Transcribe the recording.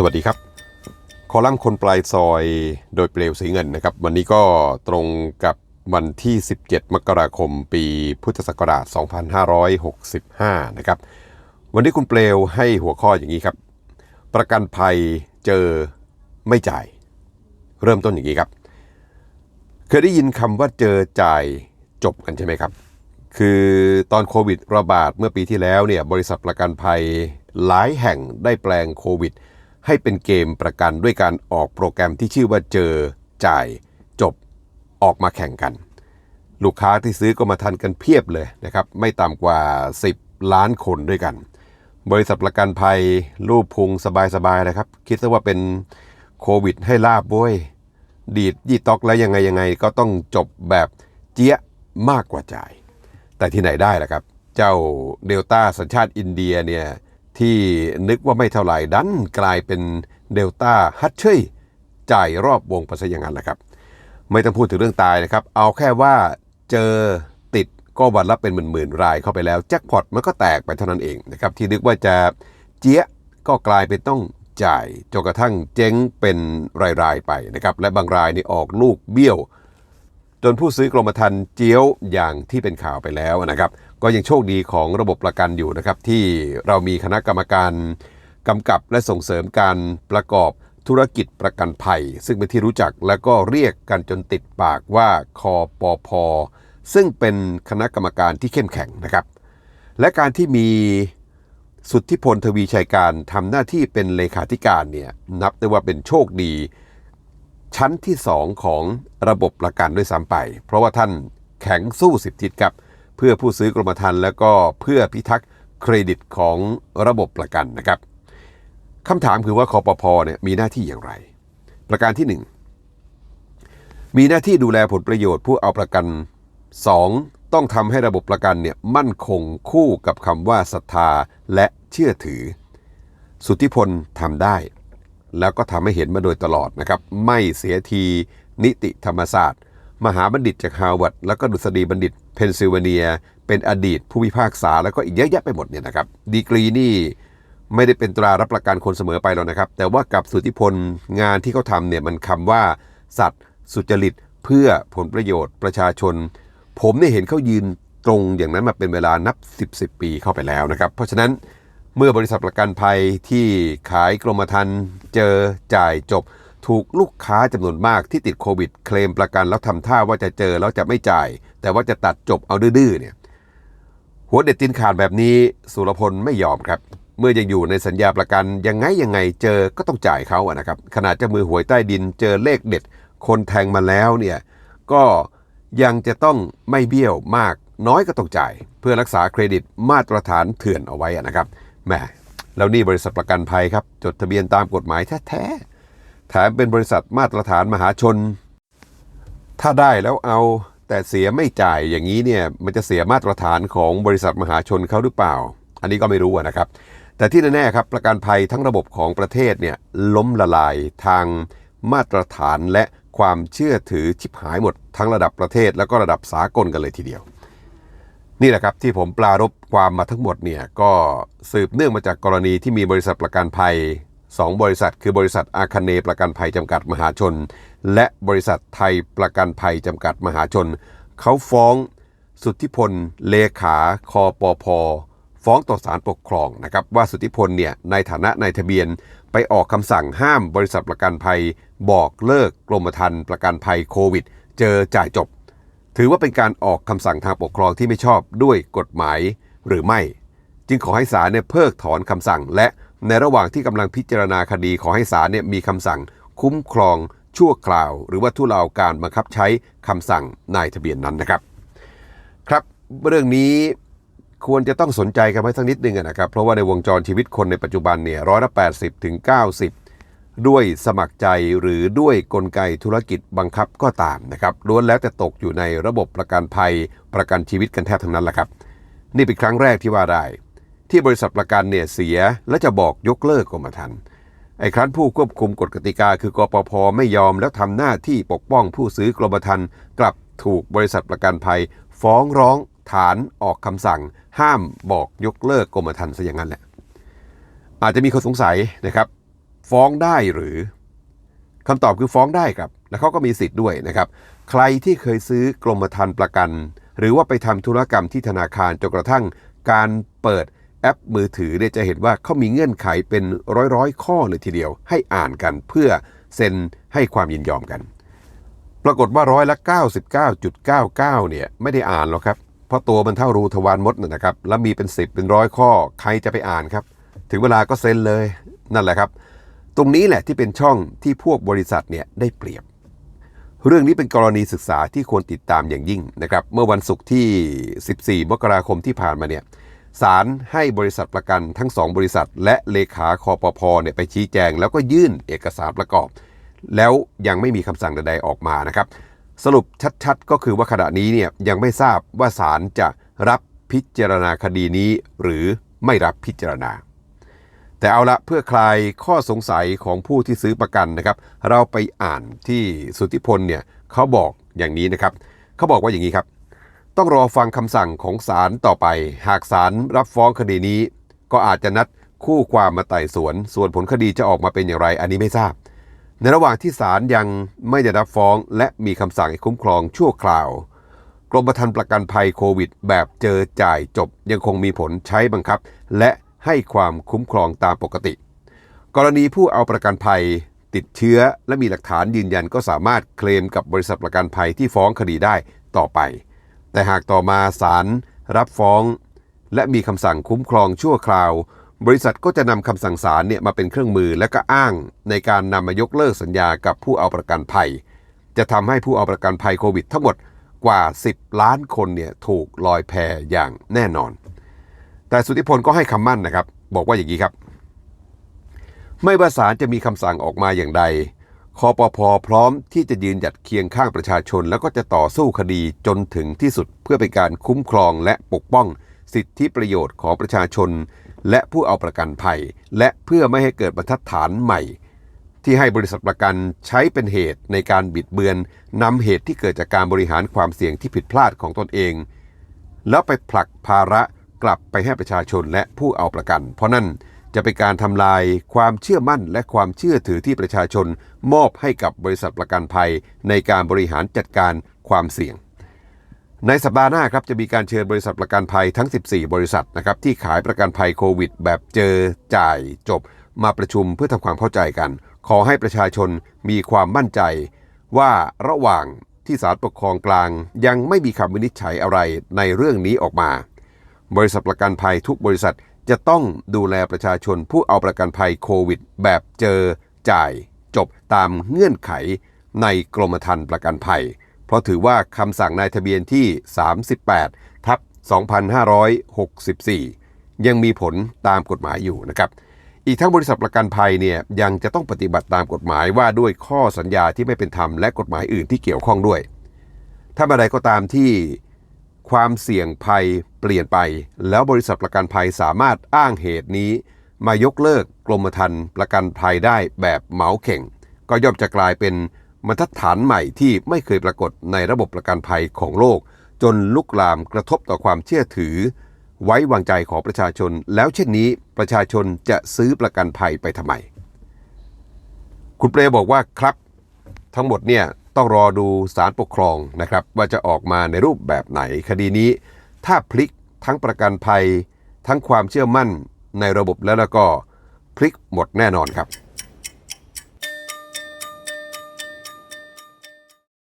สวัสดีครับ คอลัมน์คนปลายซอยโดยเปลวสีเงินนะครับ วันนี้ก็ตรงกับวันที่ 17 มกราคม ปีพุทธศักราช 2565 นะครับ วันนี้คุณเปลวให้หัวข้ออย่างนี้ครับ ประกันภัยเจอไม่จ่าย เริ่มต้นอย่างนี้ครับ เคยได้ยินคำว่าเจอจ่ายจบกันใช่ไหมครับ คือตอนโควิดระบาดเมื่อปีที่แล้วเนี่ยบริษัทประกันภัยหลายแห่งได้แปลงโควิด ให้เป็นเกมประกันด้วยการออกโปรแกรมที่ชื่อว่าเจอ จ่าย จบ ออกมาแข่งกัน ลูกค้าที่ซื้อก็มาทันกันเพียบเลยนะครับ ไม่ต่ำกว่า 10 ล้านคนด้วยกัน บริษัทประกันภัยรูปพุงสบายๆนะครับ คิดซะว่าเป็นโควิดให้ลาบบ้ย ดีดยี่ตอกแล้วยังไงยังไง ก็ต้องจบแบบเจี๊ยมากกว่าจ่าย แต่ที่ไหนได้ล่ะครับ เจ้าเดลต้าสัญชาติอินเดียเนี่ย ที่นึกว่าไม่เท่าไหร่ดันกลายเป็นเดลต้าฮัตเชยจ่ายรอบวงไปซะอย่างนั้นแหละครับ ไม่ต้องพูดถึงเรื่องตายนะครับ เอาแค่ว่าเจอติดก็วันละเป็นหมื่นๆรายเข้าไปแล้วแจ็คพอตมันก็แตกไปเท่านั้นเองนะครับที่นึกว่าจะเจี๊ยก็กลายเป็นต้องจ่ายจนกระทั่งเจ๊งเป็นรายๆไปนะครับและบางรายนี่ออกลูกเบี้ยว จนผู้ซื้อกรมธรรม์เจียวอย่างที่เป็นข่าวไปแล้วนะครับ ก็ยังโชคดีของระบบประกันอยู่นะครับ ที่เรามีคณะกรรมการกำกับและส่งเสริมการประกอบธุรกิจประกันภัย ซึ่งเป็นที่รู้จักและก็เรียกกันจนติดปากว่าคอปอพซึ่งเป็นคณะกรรมการที่เข้มแข็งนะครับ และการที่มีสุทธิพลทวีชัยการทำหน้าที่เป็นเลขาธิการเนี่ยนับได้ว่าเป็นโชคดี ชั้นที่ 2 ของระบบประกันด้วยซ้ำไป เพราะว่าท่านแข็งสู้สิบทิศครับ เพื่อผู้ซื้อกรมธรรม์แล้วก็เพื่อพิทักษ์เครดิตของระบบประกันนะครับคำถามคือว่าคอปพเนี่ยมีหน้าที่อย่างไร ประการที่ 1 มีหน้าที่ดูแลผลประโยชน์ผู้เอาประกัน 2. ต้องทำให้ระบบประกันเนี่ยมั่นคงคู่กับคำว่าศรัทธาและเชื่อถือ สุทธิพลทำได้ แล้วก็ทำให้เห็นมาโดยตลอดนะครับ ไม่เสียที นิติธรรมศาสตร์ มหาบัณฑิตจากฮาร์วาร์ดแล้วก็ดุษฎีบัณฑิตเพนซิลเวเนีย เป็นอดีตผู้พิพากษาแล้วก็อีกเยอะแยะไปหมดเนี่ยนะครับ ดีกรีนี่ไม่ได้เป็นตรารับประกันคนเสมอไปหรอกนะครับ แต่ว่ากับสุทธิพลงานที่เขาทำเนี่ยมันคำว่า สัตว์สุจริตเพื่อผลประโยชน์ประชาชน ผมเนี่ยเห็นเขายืนตรงอย่างนั้นมาเป็นเวลานับ 10 10ปีเข้าไปแล้วนะครับ เพราะฉะนั้น เมื่อบริษัทประกันภัยที่ขายกรมธรรม์เจอจ่ายจบ ถูกลูกค้าจำนวนมากที่ติดโควิด เคลมประกันแล้วทำท่าว่าจะเจอแล้วจะไม่จ่าย แต่ว่าจะตัดจบเอาดื้อเนี่ยหัวเด็ดตินขาดแบบนี้สุรพลไม่ยอมครับ เมื่อยังอยู่ในสัญญาประกันยังไงยังไงเจอก็ต้องจ่ายเขาอะนะครับขนาดเจ้ามือหวยใต้ดินเจอเลขเด็ด คนแทงมาแล้วเนี่ยก็ยังจะต้องไม่เบี้ยวมากน้อยก็ต้องจ่าย เพื่อรักษาเครดิตมาตรฐานเถื่อนเอาไว้นะครับ แหมแล้วนี่บริษัทประกันภัยครับ จดทะเบียนตามกฎหมายแท้ๆแถมเป็นบริษัทมาตรฐานมหาชน ถ้าได้แล้วเอาแต่เสียไม่จ่ายอย่างนี้เนี่ยมันจะเสียมาตรฐานของบริษัทมหาชนเขาหรือเปล่า อันนี้ก็ไม่รู้นะครับ แต่ที่แน่ๆครับประกันภัยทั้งระบบของประเทศเนี่ยล้มละลายทางมาตรฐานและความเชื่อถือชิบหายหมดทั้งระดับประเทศแล้วก็ระดับสากลกันเลยทีเดียว นี่แหละครับที่ผมปรารบความมาทั้งหมดเนี่ยก็สืบเนื่องมาจากกรณีที่มีบริษัทประกันภัย 2 บริษัท คือบริษัทอาคเนประกันภัยจำกัดมหาชน และบริษัทไทยประกันภัยจำกัดมหาชน เขาฟ้องสุทธิพลเลขาคอปพฟ้องต่อศาลปกครองนะครับว่าสุทธิพลเนี่ยในฐานะนายทะเบียนไปออกคำสั่งห้ามบริษัทประกันภัย บอกเลิกกรมธรรม์ประกันภัยโควิด เจอจ่ายจบ ถือว่าเป็นการออกคำสั่งทางปกครองที่ไม่ชอบด้วยกฎหมายหรือไม่ จึงขอให้ศาลเนี่ยเพิกถอนคำสั่ง และในระหว่างที่กำลังพิจารณาคดีขอให้ศาลเนี่ยมีคำสั่งคุ้มครองชั่วคราว หรือว่าทุเลาการบังคับใช้คำสั่งนายทะเบียนนั้นนะครับ ครับเรื่องนี้ควรจะต้องสนใจกันไว้สักนิดนึงนะครับ เพราะว่าในวงจรชีวิตคนในปัจจุบันเนี่ยร้อยละแปดสิบถึงเก้าสิบ ด้วยสมัครใจหรือด้วยกลไกธุรกิจบังคับก็ตามนะครับล้วนแล้วแต่ตกอยู่ในระบบประกันภัยประกันชีวิตกันแทบทั้งนั้นแหละครับ นี่เป็นครั้งแรกที่ว่าได้ ที่บริษัทประกันเนี่ยเสียและจะบอกยกเลิกกรมธรรม์ไอ้ครั้นผู้ควบคุมกฎกติกาคือกปพไม่ยอมแล้วทำหน้าที่ปกป้องผู้ซื้อกรมธรรม์กลับถูกบริษัทประกันภัย ฟ้องร้องฐานออกคำสั่ง ห้ามบอกยกเลิกกรมธรรม์ซะอย่างนั้นแหละอาจจะมีคนสงสัยนะครับ ฟ้องได้หรือคำตอบคือฟ้องได้ครับ และเขาก็มีสิทธิ์ด้วยนะครับ ใครที่เคยซื้อกรมธรรม์ประกัน หรือว่าไปทำธุรกรรมที่ธนาคารจนกระทั่งการเปิดแอปมือถือเนี่ยจะเห็นว่าเขามีเงื่อนไขเป็นร้อยๆ ข้อเลยทีเดียว ให้อ่านกันเพื่อเซ็นให้ความยินยอมกัน ปรากฏว่าร้อยละ 99.99 เนี่ยไม่ได้อ่านหรอกครับ เพราะตัวมันเท่ารูทวารมดนะนะครับ แล้วมีเป็น 10 เป็นร้อยข้อ ใครจะไปอ่านครับ ถึงเวลาก็เซ็นเลยนั่นแหละครับ ตรงนี้แหละที่เป็นช่องที่พวกบริษัทเนี่ยได้เปรียบ เรื่องนี้เป็นกรณีศึกษาที่ควรติดตามอย่างยิ่งนะครับ เมื่อวันศุกร์ที่ 14 มกราคมที่ผ่านมาเนี่ยศาลให้บริษัทประกันทั้ง 2 บริษัท และเลขาคอปพเนี่ยไปชี้แจง แล้วก็ยื่นเอกสารประกอบ แล้วยังไม่มีคำสั่งใดๆออกมานะครับ สรุปชัดๆ ก็คือว่าขณะนี้เนี่ยยังไม่ทราบว่าศาลจะรับพิจารณาคดีนี้หรือไม่รับพิจารณา แต่เอาละเพื่อคลายข้อสงสัยของผู้ที่ซื้อประกันนะครับ เราไปอ่านที่สุทธิพลเนี่ยเขาบอกอย่างนี้นะครับเขาบอกว่าอย่างนี้ครับ ต้องรอฟังคำสั่งของศาลต่อไป หากศาลรับฟ้องคดีนี้ ก็อาจจะนัดคู่ความมาไต่สวน ส่วนผลคดีจะออกมาเป็นอย่างไร อันนี้ไม่ทราบ ในระหว่างที่ศาลยังไม่ได้รับฟ้อง และมีคำสั่งให้คุ้มครองชั่วคราวกรมธรรม์ประกันภัยโควิด แบบเจอจ่ายจบยังคงมีผลใช้บังคับ และ ให้ความคุ้มครองตามปกติ กรณีผู้เอาประกันภัยติดเชื้อและมีหลักฐานยืนยันก็สามารถเคลมกับบริษัทประกันภัยที่ฟ้องคดีได้ต่อไป แต่หากต่อมาศาลรับฟ้อง และมีคำสั่งคุ้มครองชั่วคราว บริษัทก็จะนำคำสั่งศาลเนี่ยมาเป็นเครื่องมือและก็อ้างในการนำมายกเลิกสัญญากับผู้เอาประกันภัย จะทำให้ผู้เอาประกันภัยโควิด ทั้งหมดกว่า 10 ล้านคนเนี่ยถูกลอยแพอย่างแน่นอน แต่สุทธิพลก็ให้คำมั่นนะครับ บอกว่าอย่างนี้ครับ ไม่ว่าศาลจะมีคำสั่งออกมาอย่างใดคอปพพร้อมที่จะยืนหยัดเคียงข้างประชาชน แล้วก็จะต่อสู้คดีจนถึงที่สุดเพื่อเป็นการคุ้มครองและปกป้องสิทธิประโยชน์ของประชาชน และผู้เอาประกันภัย และเพื่อไม่ให้เกิดบรรทัดฐานใหม่ ที่ให้บริษัทประกันใช้เป็นเหตุในการบิดเบือนนำเหตุที่เกิดจากการบริหารความเสี่ยงที่ผิดพลาดของตนเอง แล้วไปผลักภาระ กลับไปให้ประชาชนและผู้เอาประกัน เพราะนั่นจะเป็นการทำลายความเชื่อมั่นและความเชื่อถือที่ประชาชนมอบให้กับบริษัทประกันภัย ในการบริหารจัดการความเสี่ยง ในสัปดาห์หน้าครับจะมีการเชิญบริษัทประกันภัยทั้ง 14 บริษัทนะครับที่ขายประกันภัยโควิด แบบเจอจ่ายจบ มาประชุมเพื่อทำความเข้าใจกัน ขอให้ประชาชนมีความมั่นใจ ว่าระหว่างที่ศาลปกครองกลางยังไม่มีคำวินิจฉัยอะไรในเรื่องนี้ออกมา บริษัทประกันภัยทุกบริษัทจะต้องดูแลประชาชนผู้เอาประกันภัยโควิด แบบเจอจ่ายจบตามเงื่อนไขในกรมธรรม์ประกันภัย เพราะถือว่าคำสั่งนายทะเบียนที่ 38 ทับ 2564 ยังมีผลตามกฎหมายอยู่นะครับ อีกทั้งบริษัทประกันภัยเนี่ยยังจะต้องปฏิบัติตามกฎหมายว่าด้วยข้อสัญญาที่ไม่เป็นธรรมและกฎหมายอื่นที่เกี่ยวข้องด้วย ถ้าเมื่อใดก็ตามที่ความเสี่ยงภัย เปลี่ยนไป แล้วบริษัทประกันภัยสามารถอ้างเหตุนี้ มายกเลิกกรมธรรม์ประกันภัยได้แบบเหมาเข่ง ก็ย่อมจะกลายเป็นบรรทัดฐานใหม่ที่ไม่เคยปรากฏในระบบประกันภัยของโลก จนลุกลามกระทบต่อความเชื่อถือ ไว้วางใจของประชาชน แล้วเช่นนี้ประชาชนจะซื้อประกันภัยไปทำไม คุณเปรบอกว่าครับ ทั้งหมดเนี่ยต้องรอดูสารปกครองนะครับ ว่าจะออกมาในรูปแบบไหนคดีนี้ ถ้าพลิกทั้งประกันภัย ทั้งความเชื่อมั่นในระบบแล้วแล้วก็พลิกหมดแน่นอนครับ